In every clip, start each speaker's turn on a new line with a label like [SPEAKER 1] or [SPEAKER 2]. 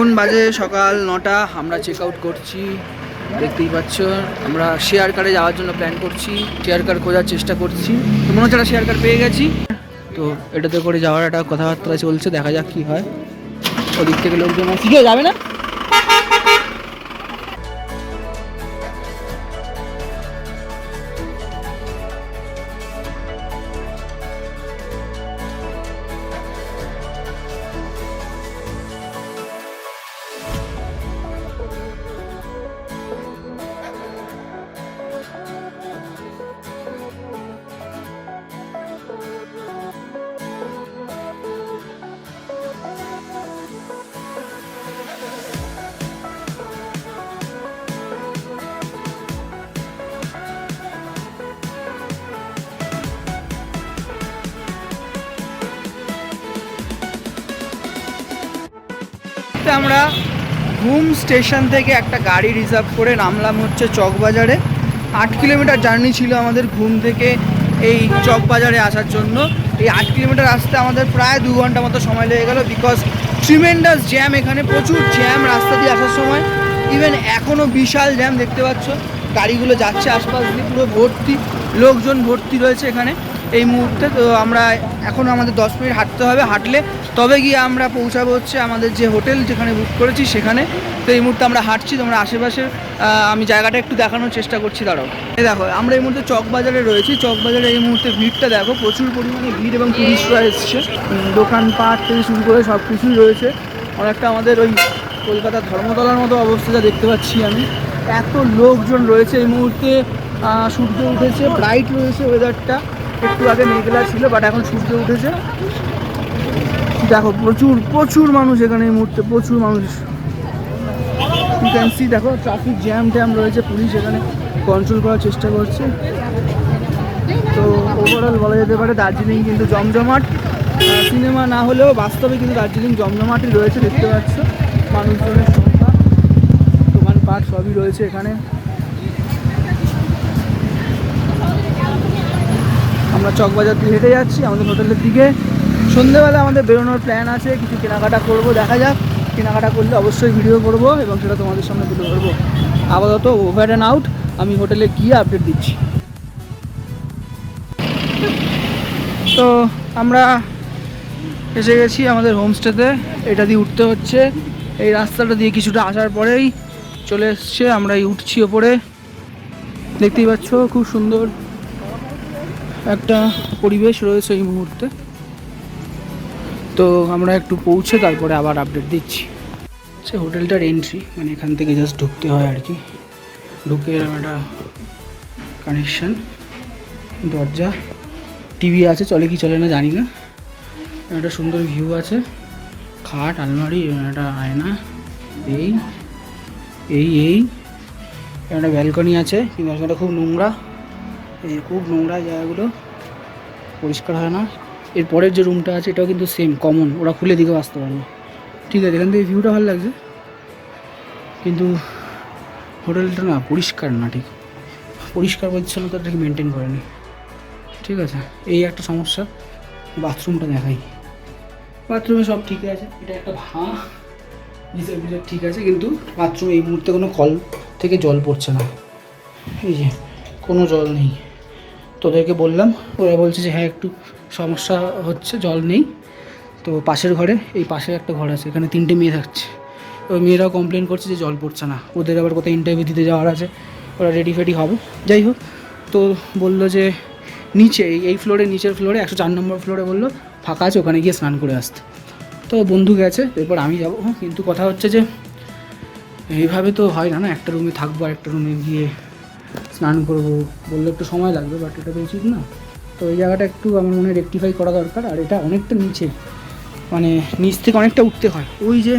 [SPEAKER 1] এখন বাজে সকাল নটা, আমরা চেক আউট করছি। দেখতেই পাচ্ছ, আমরা শেয়ার কারে যাওয়ার জন্য প্ল্যান করছি শেয়ার কার খোঁজার চেষ্টা করছি। তো মনে হচ্ছে শেয়ার কার পেয়ে গেছি। তো এটাতে করে যাওয়ার একটা কথাবার্তা চলছে, দেখা যাক কি হয়। ওদিক থেকে লোকজন শিখে যাবে না? তো আমরা ঘুম স্টেশন থেকে একটা গাড়ি রিজার্ভ করে নামলাম হচ্ছে চকবাজারে। আট কিলোমিটার জার্নি ছিল আমাদের ঘুম থেকে এই চকবাজারে আসার জন্য। এই আট কিলোমিটার আসতে আমাদের প্রায় দু ঘণ্টা মতো সময় লেগে গেল বিকজ ট্রিমেন্ডাস জ্যাম এখানে, প্রচুর জ্যাম রাস্তা দিয়ে আসার সময়। ইভেন এখনও বিশাল জ্যাম দেখতে পাচ্ছ। গাড়িগুলো যাচ্ছে আশপাশ দিয়ে, পুরো ভর্তি, লোকজন ভর্তি রয়েছে এখানে। এই মুহূর্তে, তো আমরা এখন আমাদের দশ মিনিট হাঁটতে হবে, হাঁটলে তবে গিয়ে আমরা পৌঁছাবো হচ্ছে আমাদের যে হোটেল যেখানে বুক করেছি সেখানে। তো এই মুহূর্তে আমরা হাঁটছি, তোমরা আশেপাশে আমি জায়গাটা একটু দেখানোর চেষ্টা করছি, দাঁড়াও। এই দেখো, আমরা এই মুহূর্তে চকবাজারে রয়েছি, চকবাজারে এই মুহূর্তে ভিড়টা দেখো, প্রচুর পরিমাণে ভিড় এবং টুরিস্টরা এসছে। দোকানপাট থেকে শুরু করে সব কিছুই রয়েছে। অনেকটা আমাদের ওই কলকাতা ধর্মতলার মতো অবস্থা যা দেখতে পাচ্ছি আমি। এত লোকজন রয়েছে এই মুহূর্তে সূর্য উঠেছে ব্রাইট রয়েছে ওয়েদারটা একটু আগে মেঘলা ছিল বাট এখন সূর্য উঠেছে। দেখো, প্রচুর প্রচুর মানুষ এখানে এই মুহূর্তে, প্রচুর মানুষ। ইউ ক্যান দেখো ট্রাফিক জ্যাম ট্যাম রয়েছে পুলিশ এখানে কন্ট্রোল করার চেষ্টা করছে। তো ওভারঅল বলা যেতে পারে, দার্জিলিং কিন্তু জমজমাট। সিনেমা না হলেও বাস্তবে কিন্তু দার্জিলিং জমজমাটই রয়েছে, দেখতে পাচ্ছ। মানুষজনের সংখ্যা, দোকানপাট সবই রয়েছে এখানে। আমরা চকবাজার দিয়ে হেঁটে যাচ্ছি, আমাদের হোটেলের দিকে। সন্ধেবেলা আমাদের বেরোনোর প্ল্যান আছে, কিছু কেনাকাটা করব, দেখা যাক। কেনাকাটা করলে অবশ্যই ভিডিও করব এবং সেটা তোমাদের সামনে তুলে ধরবো। আপাতত ওভার অ্যান্ড আউট আমি হোটেলে গিয়ে আপডেট দিচ্ছি। তো আমরা এসে গেছি আমাদের হোমস্টেতে এটা দিয়ে উঠতে হচ্ছে। এই রাস্তাটা দিয়ে কিছুটা আসার পরেই চলে এসছে। আমরা এই উঠছি ওপরে। দেখতেই পাচ্ছ, খুব সুন্দর। একটা পরিবেশ রয়েছে এই মুহূর্তে। তো আমরা একটু পৌঁছে তারপরে আবার আপডেট দিচ্ছি। সে হোটেলটার এন্ট্রি মানে এখান থেকে জাস্ট ঢুকতে হয় আর কি। ঢুকে এরকম একটা কানেকশান দরজা টিভি আছে, চলে কি চলে না জানি না। একটা সুন্দর ভিউ আছে, খাট, আলমারি, একটা আয়না, এই এই এই, একটা ব্যালকনি আছে, কিন্তু খুব নোংরা। এই খুব নোংরা জায়গাগুলো, পরিষ্কার হয় না। এর পরের যে রুমটা আছে, এটাও কিন্তু সেম কমন ওরা খুলে দিকেও আসতে পারবে ঠিক আছে, এখান থেকে ভিউটা ভালো লাগছে। কিন্তু হোটেলটা না, পরিষ্কার না, ঠিক। পরিষ্কার পরিচ্ছন্নতা ঠিক মেনটেন করেনি। ঠিক আছে, এই একটা সমস্যা। বাথরুমটা দেখাই। বাথরুমে সব ঠিক আছে, এটা একটা ভাঁ। গিজার গিজার ঠিক আছে, কিন্তু বাথরুমে এই মুহূর্তে কোনো কল থেকে জল পড়ছে না। এই যে, কোনো জল নেই। তোদেরকে বললাম, ওরা বলছে যে হ্যাঁ একটু সমস্যা হচ্ছে, জল নেই। তো পাশের ঘরে, এই পাশে একটা ঘর আছে, এখানে তিনটে মেয়ে থাকছে। ওই মেয়েরাও কমপ্লেন করছে যে জল পড়ছে না। ওদের আবার কোথায় ইন্টারভিউ দিতে যাওয়ার আছে, ওরা রেডি ফেডি হবে। যাই হোক, তো বলল যে নিচে, এই ফ্লোরে নিচের ফ্লোরে একশো চার নম্বর ফ্লোরে বলল, ফাঁকা আছে, ওখানে গিয়ে স্নান করে আসতে। তো বন্ধু গেছে, এরপর আমি যাব। কিন্তু কথা হচ্ছে যে, এইভাবে তো হয় না না? একটা রুমে থাকব আর একটা রুমে গিয়ে স্নান করব। বললে একটু সময় লাগবে বাট এটা তো উচিত না। তো এই জায়গাটা একটু আমার মনে রেকটিফাই করা দরকার, আর এটা অনেকটা নিচে। মানে নিচ থেকে অনেকটা উঠতে হয়। ওই যে,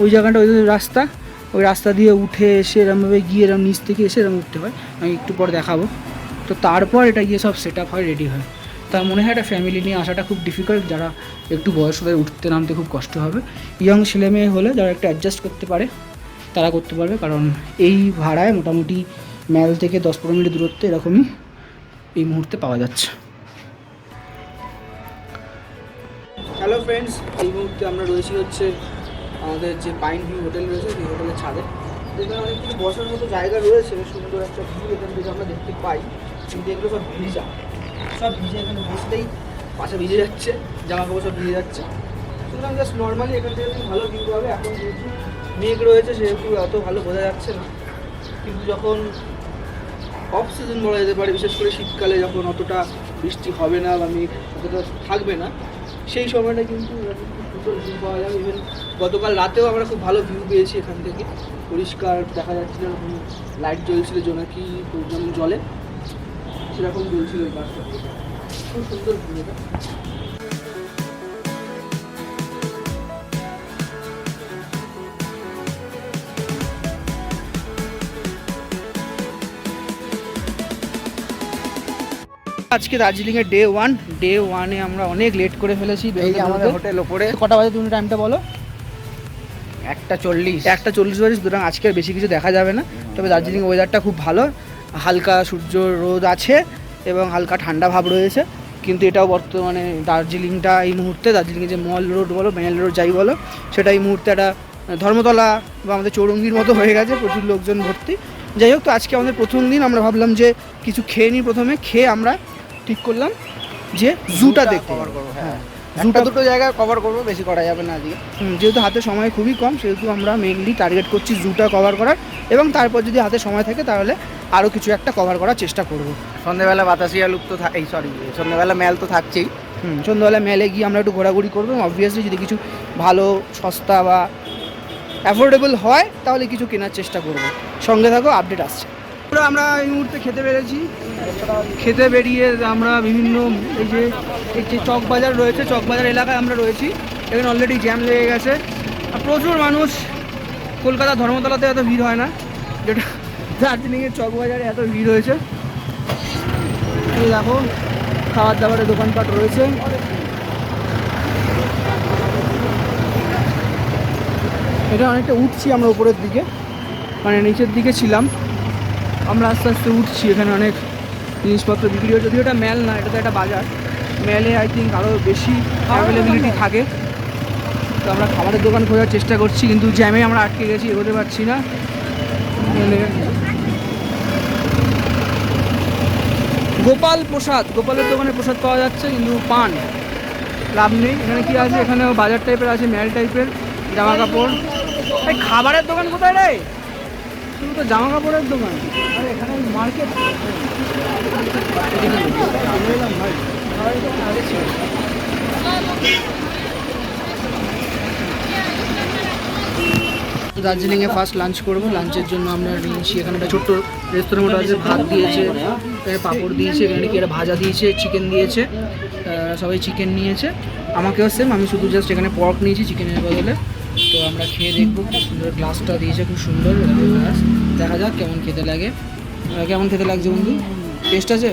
[SPEAKER 1] ওই জায়গাটা, ওই রাস্তা ওই রাস্তা দিয়ে উঠে এসে এরমভাবে গিয়ে এরম নিচ থেকে এসে এরম উঠতে হয়। আমি একটু পর দেখাবো। তো তারপর এটা গিয়ে সব সেট আপ হয় রেডি হয়। তা মনে হয় একটা ফ্যামিলি নিয়ে আসাটা খুব ডিফিকাল্ট যারা একটু বয়স হয়ে উঠতে নামতে খুব কষ্ট হবে। ইয়ং ছেলে মেয়ে হলে যারা একটু অ্যাডজাস্ট করতে পারে, তারা করতে পারবে। কারণ এই ভাড়ায় মোটামুটি ম্যাল থেকে দশ পনেরো মিনিট দূরত্বে এরকমই এই মুহূর্তে পাওয়া যাচ্ছে। হ্যালো ফ্রেন্ডস এই মুহূর্তে আমরা রয়েছি হচ্ছে আমাদের যে পাইন ভিউ হোটেল রয়েছে, সেই হোটেলের ছাদে। এখানে অনেক কিছু বসার মতো জায়গা রয়েছে, সুন্দর একটা ভিউ এখান থেকে আমরা দেখতে পাই। কিন্তু এগুলো সব ভিজা। সব ভিজে এখানে বসলেই পাশে ভিজে যাচ্ছে, জামা কাপড় সব ভিজে যাচ্ছে। সুতরাং জাস্ট নর্মালি এখান থেকে ভালো ভিউ পাবে। এখন যেহেতু মেঘ রয়েছে, সেহেতু এত ভালো বোঝা যাচ্ছে না। কিন্তু যখন অফ সিজন বলা যেতে পারে, বিশেষ করে শীতকালে যখন অতটা বৃষ্টি হবে না বা মেঘ অতটা থাকবে না, সেই সময়টা কিন্তু সুন্দর ভিউ পাওয়া যাবে ইভেন গতকাল রাতেও আমরা খুব ভালো ভিউ পেয়েছি এখান থেকে। পরিষ্কার দেখা যাচ্ছিল লাইট জ্বলছিল, জোনাকি জলে সেরকম জ্বলছিল এই পাশটা। খুব সুন্দর ভিউ এটা। আজকে দার্জিলিংয়ের ডে ওয়ান ডে ওয়ানে আমরা অনেক লেট করে ফেলেছি।
[SPEAKER 2] আমাদের। হোটেল ওপরে।
[SPEAKER 1] কটা বাজে তুমি টাইমটা বলো?
[SPEAKER 2] একটা চল্লিশ।
[SPEAKER 1] একটা চল্লিশ বাজে সুতরাং আজকে বেশি কিছু দেখা যাবে না। তবে দার্জিলিং ওয়েদারটা খুব ভালো। হালকা সূর্য রোদ আছে এবং হালকা ঠান্ডা ভাব রয়েছে। কিন্তু এটাও বর্তমানে দার্জিলিংটা এই মুহূর্তে দার্জিলিংয়ে যে মল রোড বলো বেনাল রোড যাই বলো সেটা এই মুহূর্তে একটা ধর্মতলা বা আমাদের চৌরঙ্গির মতো হয়ে গেছে প্রচুর লোকজন ভর্তি। যাই হোক তো আজকে আমাদের প্রথম দিন আমরা ভাবলাম যে কিছু খেয়ে নিই প্রথমে। খেয়ে আমরা ঠিক করলাম যে জুটা দেখতে
[SPEAKER 2] করব হ্যাঁ
[SPEAKER 1] জুটা
[SPEAKER 2] দুটো জায়গায় কভার করব বেশি করা যাবে না আজকে।
[SPEAKER 1] যেহেতু হাতে সময় খুবই কম সেহেতু আমরা মেইনলি টার্গেট করছি জুটা কভার করার। এবং তারপর যদি হাতে সময় থাকে তাহলে আরও কিছু একটা কভার করার চেষ্টা করব।
[SPEAKER 2] সন্ধ্যেবেলা বাতাসিয়া লুক তো থাক- এই সরি সন্ধ্যেবেলা মেল তো থাকছেই।
[SPEAKER 1] হুম সন্ধ্যাবেলা মেলে গিয়ে আমরা একটু ঘোরাঘুরি করব। অবভিয়াসলি যদি কিছু ভালো সস্তা বা অ্যাফোর্ডেবল হয় তাহলে কিছু কেনার চেষ্টা করব। সঙ্গে থাকো আপডেট আসছে। আমরা এই মুহূর্তে খেতে পেরেছি। খেতে বেরিয়ে আমরা বিভিন্ন এই যে এই যে চক বাজার রয়েছে, চক বাজার এলাকায় আমরা রয়েছি। এখানে অলরেডি জ্যাম লেগে গেছে। আর প্রচুর মানুষ। কলকাতা ধর্মতলাতে এত ভিড় হয় না। যেটা দার্জিলিংয়ের চক বাজারে এত ভিড় হয়েছে। দেখো খাবার দাবারের দোকানপাট রয়েছে। এটা অনেকটা উঠছি আমরা উপরের দিকে। মানে নিচের দিকে ছিলাম। আমরা আস্তে আস্তে উঠছি এখানে অনেক জিনিসপত্র বিক্রি হয় যদিও এটা মেল না এটা তো একটা বাজার। মেলে আই থিঙ্ক আরও বেশি অ্যাভেলেবিলিটি থাকে। তো আমরা খাবারের দোকান খোঁজার চেষ্টা করছি কিন্তু জ্যামে আমরা আটকে গেছি এগোতে পারছি না। মেলে। গোপাল প্রসাদ গোপালের দোকানে প্রসাদ পাওয়া যাচ্ছে কিন্তু পান। লাভ নেই। এখানে কি আছে? এখানে বাজার টাইপের আছে ম্যাল টাইপের জামা কাপড়। এই খাবারের দোকান কোথায় রে? তো জামা কাপড়ের দোকান, আরে এখানে মার্কেট দার্জিলিংয়ে ফার্স্ট লাঞ্চ করব লাঞ্চের জন্য আমরা নিয়েছি এখানে একটা ছোট্ট রেস্তোরাঁ মতো আছে, ভাত দিয়েছে পাঁপড় দিয়েছে, এখানে কি একটা ভাজা দিয়েছে চিকেন দিয়েছে সবাই চিকেন নিয়েছে। আমাকেও সেম আমি শুধু জাস্ট এখানে পর্ক নিয়েছি চিকেনের বদলে। তো আমরা খেয়ে দেখব, খুব সুন্দর গ্লাসটা দিয়েছে, খুব সুন্দর গ্লাস দেখা যাক কেমন খেতে লাগে। কেমন খেতে লাগছে বন্ধু? টেস্ট আছে?